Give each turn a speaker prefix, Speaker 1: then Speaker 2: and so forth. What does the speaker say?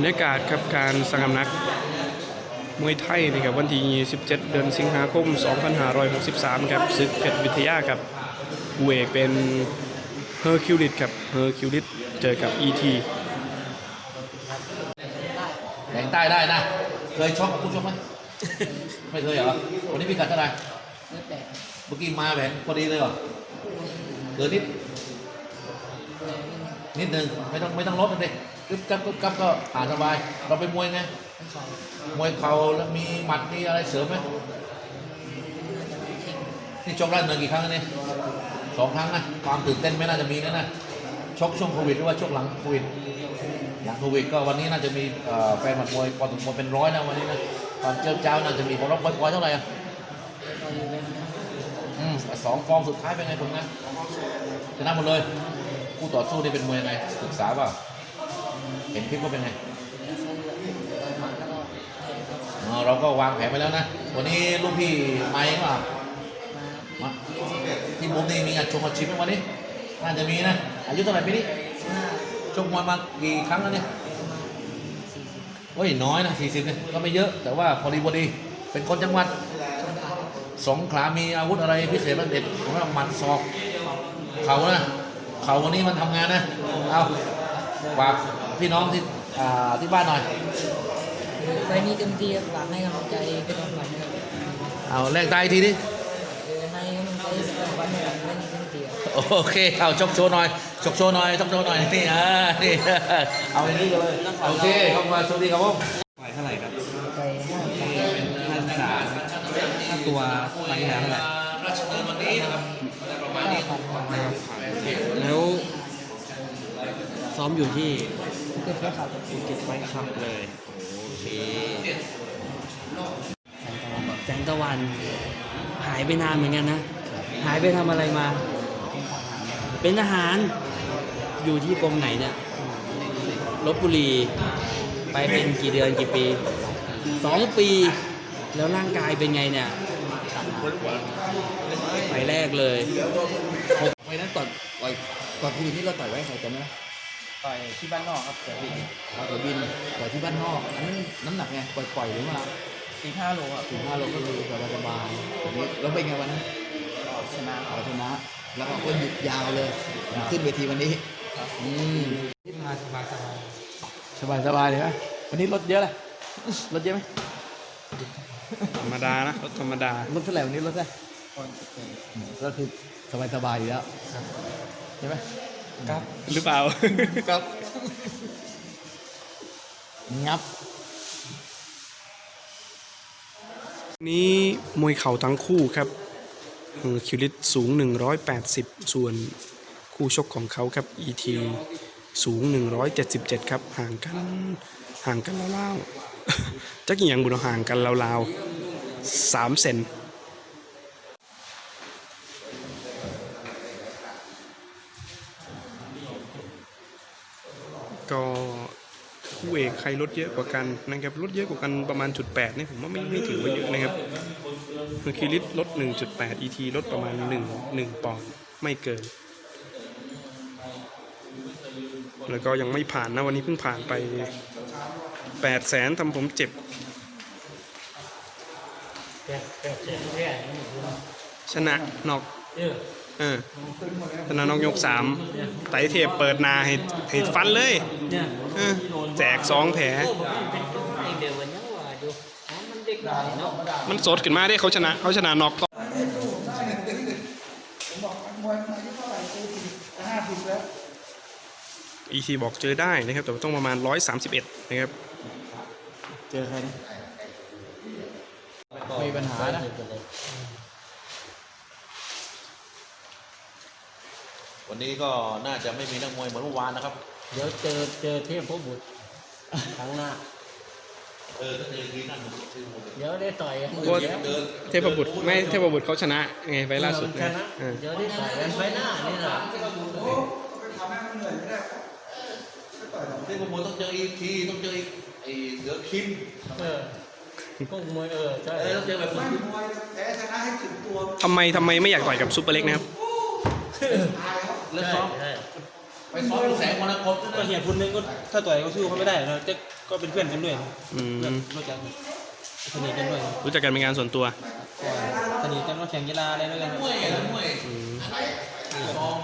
Speaker 1: บรรยากาศครับการสังกำนักมวยไทยนะครับวันที่ 17 เดือนสิงหาคม 2563 ครับศึกเพชรวิทยาครับคู่เอกเป็นเฮอร์คิวลิสครับเฮอร์คิวลิสเจอกับ ET
Speaker 2: แข่งใต้ได้นะ เคยชกกับผู้ชกไหม ไม่เคยเหรอ วันนี้พิกัดเท่าไหร่เมื่อกี้มาแหวนพอดีเลยเหรอเกินนิด นิดหนึ่งไม่ต้องไม่ต้องลดเลยกึบกับกึบกับก็ผ่านสบาย เราเป็นมวยไงมวยเข่าแล้วมีหมัดมีอะไรเสริมไหมนี่ชกได้เนินกี่ครั้งนี่สองครั้งนะความตื่นเต้นไม่น่าจะมีนะนะชกช่วงโควิดหรือว่าช่วงหลังโควิดหลังโควิดก็วันนี้น่าจะมีแฟนหมัดมวยพอสมควรเป็นร้อยนะวันนี้นะความเจ้าเจ้าน่าจะมีของราปล่อยเท่าไหร่อะอืมสองฟองสุดท้ายเป็นไงผลงานชนะหมดเลย คู่ต่อสู้นี่เป็นมวยยังไงศึกษาเปล่าเห็นคลิปว่าเป็นไงอ๋อเราก็วางแผนไปแล้วนะ วันนี้ลูกพี่ไม้มามาที่มุมนี่มีงานชมอาชีพไหมวันนี้น่าจะมีนะ อายุเท่าไหร่ปีนี้ชกมวยมากี่ครั้งแล้วเนี่ยโอ้ยน้อยนะสี่สิบเนี่ยก็ไม่เยอะแต่ว่าพอดีพอดี เป็นคนจังหวัดสงขลามีอาวุธอะไรพิเศษบ้างเด็ดผมว่าหมัดศอก เขานะ เขาวันนี้มันทำงานนะ เอาฝากพี่น้องที่อ่าที่บ้านหน่อย
Speaker 3: ไฟล์นี้เต็มที่ครับฝากให้กำลังใจเป็นกำลังใจครับ
Speaker 2: เอาแรงตายทีนี้
Speaker 3: เออให้กำลังใจเป็นวันนี้ไฟล์นี้เต็มที่ครับ
Speaker 2: โอเค เอาชกโชว์หน่อยชกโชว์หน่อยชกโชว์หน่อย นี่อ่านี่ เอาอย่างนี้กันเลย โอเคเข้ามาสวัสดีครับผม
Speaker 4: ไปเท่าไหร่ครับ
Speaker 3: ไปห้าสาม
Speaker 4: ห้าสิบสามค่าตัวไปที่แล้วเท่าไหร่
Speaker 2: ราชดำเนินวันนี้นะครับประมาณ
Speaker 3: เก้า
Speaker 2: นี้
Speaker 3: พันครับ
Speaker 4: แล้ว ซ้อมอยู่ที่
Speaker 3: เก็บไว้ครับ
Speaker 4: ภูเก็ตไฟขับเลยโอเคแสงตะวันหายไปนานเหมือนกันนะ หายไปทำอะไรมา เป็นทหารอยู่ที่กรมไหนเนี่ยลบบุรีไปเป็นกี่เดือนกี่ปีสองปีแล้วร่างกายเป็นไงเนี่ยไปแรกเลย
Speaker 5: ไว้นั้นก่อนต่อยก่อนโควิดนี่เราต่อยไว้ใครจำไหม
Speaker 3: ต่อยที่บ้านนอกครับเสือบิน
Speaker 5: เราต่อยบินต่อยที่บ้านนอกอันนั้นน้ำหนักไงปล่อยๆหรือว่า
Speaker 3: สี่ห้าโลครับ
Speaker 5: ถึงห้าโลก็คือสบายๆแบบนี้แล้วเป็นไงวันนั้น
Speaker 3: ชนะ
Speaker 5: เอาชนะ แล้วก็คนหยุดยาวเลยขึ้นเวทีวันนี้อืม
Speaker 3: มาสบายสบาย
Speaker 5: สบายสบายเลยไหมวันนี้รถเยอะเลยรถเยอะไหม
Speaker 1: ธรรมดานะรถธรรมดาร
Speaker 5: ถเท่าไหร่วันนี้รถเท่าไหร่อืมก็คือสบายสบายๆอยู่แล้วใช่ไหม
Speaker 3: ครับ
Speaker 1: หรือเปล่า
Speaker 5: ครับ งับ
Speaker 1: นี้มวยเข่าทั้งคู่ครับเฮอร์คิวลิสสูง 180 ส่วนคู่ชกของเขาครับ ET สูง 177 ครับ ห่างกันห่างกันราวๆจักอหย่างบุญห่างกันราวๆ3เซน คู่เอกใครลดเยอะกว่ากันนะครับลดเยอะกว่ากันประมาณจุดแปดเนี่ยผมว่าไม่ไม่ถือว่าเยอะนะครับเฮอร์คิวลิสลด 1.8 ET ลดประมาณ 1 1ปอนด์ไม่เกิน แล้วก็ยังไม่ผ่านนะวันนี้เพิ่งผ่านไป 8 แสนทำผมเจ็บ ชนะนอกเออชนะนอกยกสามไต่เทพเปิดนาให้ให้ฟันเลยเออแจกสองแผล
Speaker 3: เดี๋ยววันนี้ว่าดูมันเด็กหน่อยเนาะ
Speaker 1: มันสดขึ้นมาได้เขาชนะเขาชนะนอกก็อีทีบอกเจอได้นะครับ แต่ว่าต้องประมาณ 131 นะครับ
Speaker 5: เจอใครนะไม่มีปัญหานะ
Speaker 2: วันนี้ก็น่าจะไม่มีนักมวยเหมือนเมื่อวานนะครับ
Speaker 3: เดี๋ยวเจอเจอเทพพบุตรครั้งหน้า
Speaker 2: เออถ้าเจอทีนั่นมันชื่อหมดเลย
Speaker 3: เดี๋ยวได้ต่อยกัน
Speaker 1: ก็
Speaker 3: เดี๋ยว
Speaker 2: เดิน
Speaker 1: เทพบุตรไม่เทพบุตรเขาชนะไงไฟล์ล่าสุด
Speaker 3: ช
Speaker 1: นะ
Speaker 3: นะ
Speaker 1: เออ
Speaker 3: เดี๋ยวได้ต่อยกันไฟหน้านี่แหละ
Speaker 2: ที่พวกมวยต้องเจออีกทีต้องเจออีกไอ้เสือคิม
Speaker 3: เออพวกมวยเออใช่
Speaker 2: เออต้องเจอแบบนั้น
Speaker 1: ทำไมทำไมไม่อยากต่อยกับซุปเปอร์เล็กนะครับ
Speaker 2: แล้วซ้อม
Speaker 3: ใช่
Speaker 2: ไปซ้อมอยู่แสงมรกตด้วย
Speaker 6: ก็
Speaker 2: นะ
Speaker 6: เหตุผลหนึงก็ถ้าต่อยก็สู้เขาไม่ได้เราจะก็เป็นเพื่อนกันด้วย
Speaker 1: อืม
Speaker 6: เพื่อนรู้จักสนิทกันด้วย
Speaker 1: รู้จักกันเป็นงานส่วนตัว
Speaker 6: ก็สนิทกันก็แข่งกีฬาอะไรด้วยกัน
Speaker 2: มวยนะมวย
Speaker 1: อืม
Speaker 2: ซ้อม